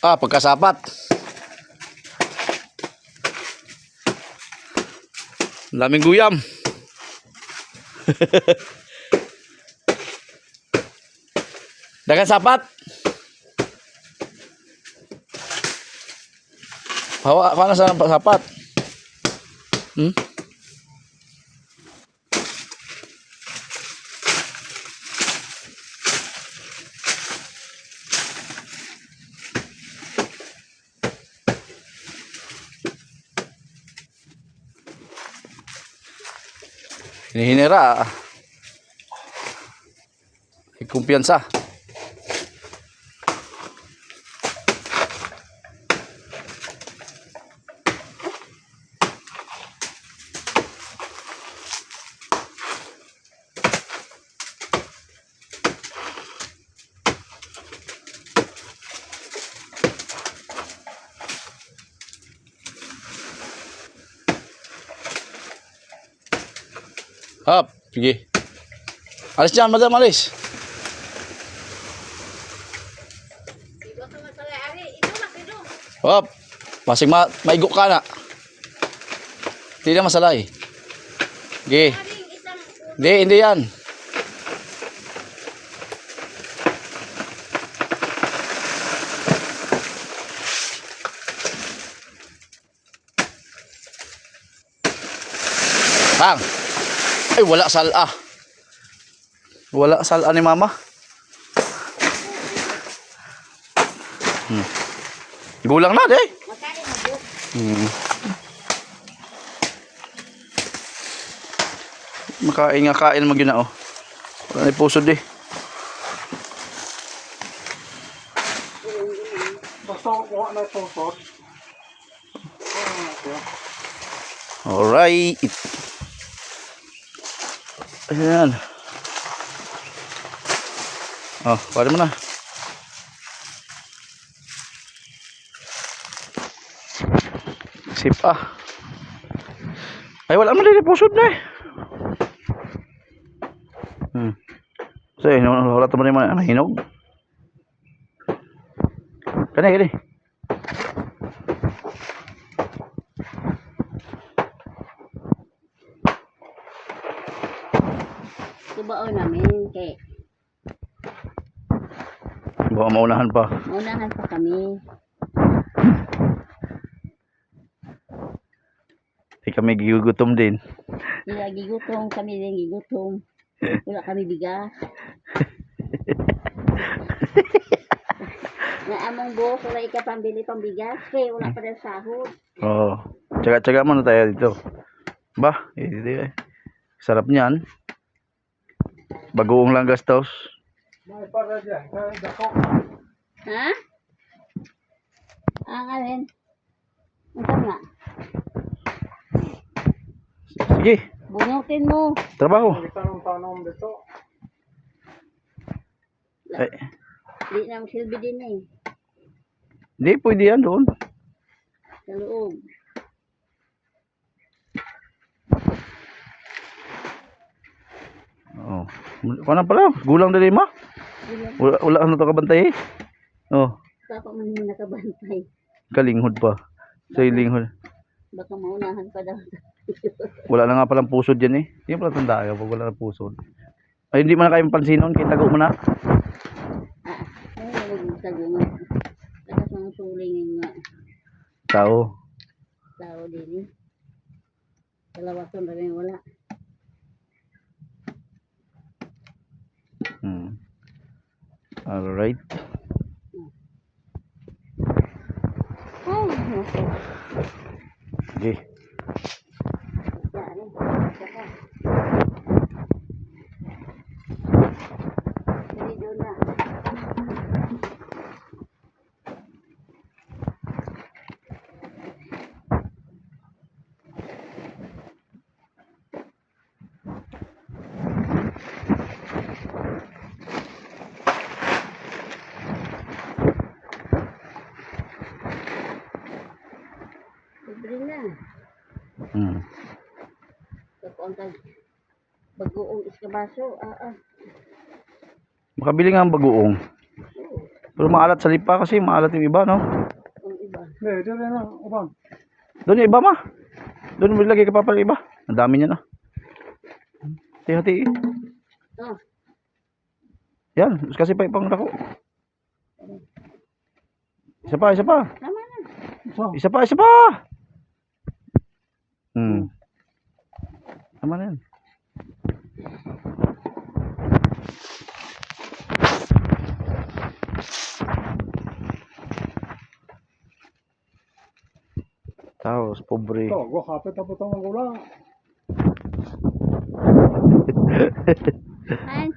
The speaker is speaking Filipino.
Ah, pagkasapat. Laming guyam. Dagan sapat. Hawa, paano sa sapat? Hmm? Hinihinira. Kumpiyansa. Hop, sige. Alis dyan, madam, alis. Hop, pasig ma maigo ka na. Hindi na masalay. Sige. Hindi, hindi yan. Bang! Ay, wala sala. Wala sala ni mama. Hmm. Ibulang na, de. Hmm. Makain nga kain mo ginao. Wala na pusod eh. Basta kuha na ito, sir. Alright. Ayan. Oh, pwede mo na. Sip ah. Ay, wala man din pusod na eh. Hmm. No, wala to man yung mga hinog. Kani, kani. Subaon namin kay Baka maunahan pa. unahan pa kami. Di kami gigugutom din. Sila gigutom, kami din gigutom. Wala kami bigas. na among boss, wala ika pambili pambigas. Kaya wala pa rin sahod. Oo. Tsaga-tsaga muna tayo dito. Ba, eh, dito eh. Sarap niyan. Bagoong lang gastos. May para dyan. Kaya dako. Ha? Ang alin? Ang tama. Sige, Bunutin mo. trabaho. Ay, Di na silbi din eh. hindi, pwede yan doon. Sa loob. Oo. Kung na pala, gulang din ma. Wala Wala, ano to kabantay eh. Oh, pa pa man mo nakabantay. kalinghod pa. Sa ilinghod. Baka maunahan pa daw. Wala na nga palang pusod yan eh. Hindi pala tanda ka pag wala na pusod. Ay, hindi mo na kayong pansin noon. Kita mo na. Ah, ay, nagtagungan. Takas mga suling nga Tao. tao din eh. Rin wala. Alright. Ay, nako. Sige. Kakuan kag bagoong iskabaso. Ah, ah. Makabili nga ang bagoong. Oo. Pero maalat sa lipa kasi, maalat yung iba, no? Ang iba. Dito rin na, uban. Doon yung iba, ma. Doon mo ilagay ka pa pala iba. Ang dami niya, na. Hati-hati. Oh, Yan, kasi pa ipang dako. Isa pa, isa pa. tama na. Isa pa, isa pa. Hmm. Tama na yan. Tapos, pobre. ito, gua kapit na po itong gula. Ayan.